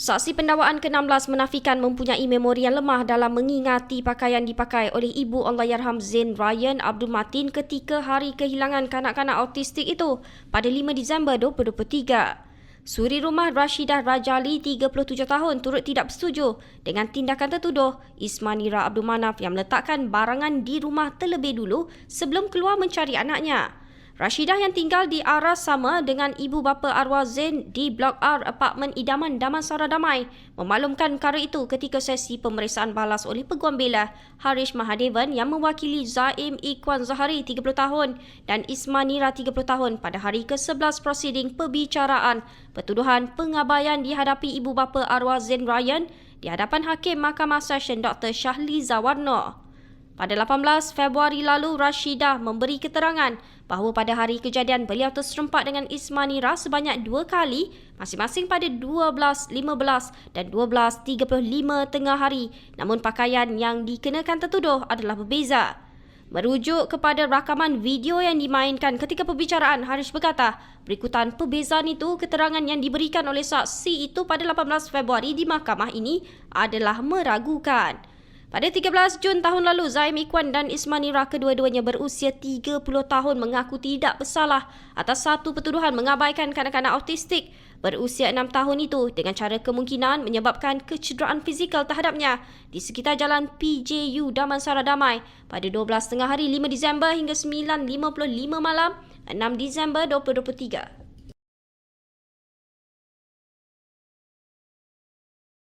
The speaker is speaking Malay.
Saksi pendakwaan ke-16 menafikan mempunyai memori yang lemah dalam mengingati pakaian dipakai oleh ibu Allahyarham Zain Ryan Abdul Matin ketika hari kehilangan kanak-kanak autistik itu pada 5 Disember 2023. Suri rumah Rashidah Rajali, 37 tahun, turut tidak bersetuju dengan tindakan tertuduh Ismanira Abdul Manaf yang meletakkan barangan di rumah terlebih dulu sebelum keluar mencari anaknya. Rashidah yang tinggal di arah sama dengan ibu bapa arwah Zain di Blok R Apartmen Idaman Damansara Damai memaklumkan perkara itu ketika sesi pemeriksaan balas oleh Peguam Bela Harish Mahadevan yang mewakili Zaim Ikwan Zahari 30 tahun dan Ismanira 30 tahun pada hari ke-11 prosiding perbicaraan pertuduhan pengabaian dihadapi ibu bapa arwah Zain Ryan di hadapan Hakim Mahkamah Session Dr. Syahli Zawarno. Pada 18 Februari lalu, Rashidah memberi keterangan bahawa pada hari kejadian beliau terserempak dengan Ismanira sebanyak dua kali masing-masing pada 12, 15 dan 12.35 tengah hari namun pakaian yang dikenakan tertuduh adalah berbeza. Merujuk kepada rakaman video yang dimainkan ketika perbicaraan, Harish berkata, berikutan perbezaan itu, keterangan yang diberikan oleh saksi itu pada 18 Februari di mahkamah ini adalah meragukan. Pada 13 Jun tahun lalu, Zaim Ikwan dan Ismanira kedua-duanya berusia 30 tahun mengaku tidak bersalah atas satu pertuduhan mengabaikan kanak-kanak autistik berusia 6 tahun itu dengan cara kemungkinan menyebabkan kecederaan fizikal terhadapnya di sekitar jalan PJU Damansara Damai pada 12 tengah hari 5 Disember hingga 9.55 malam 6 Disember 2023.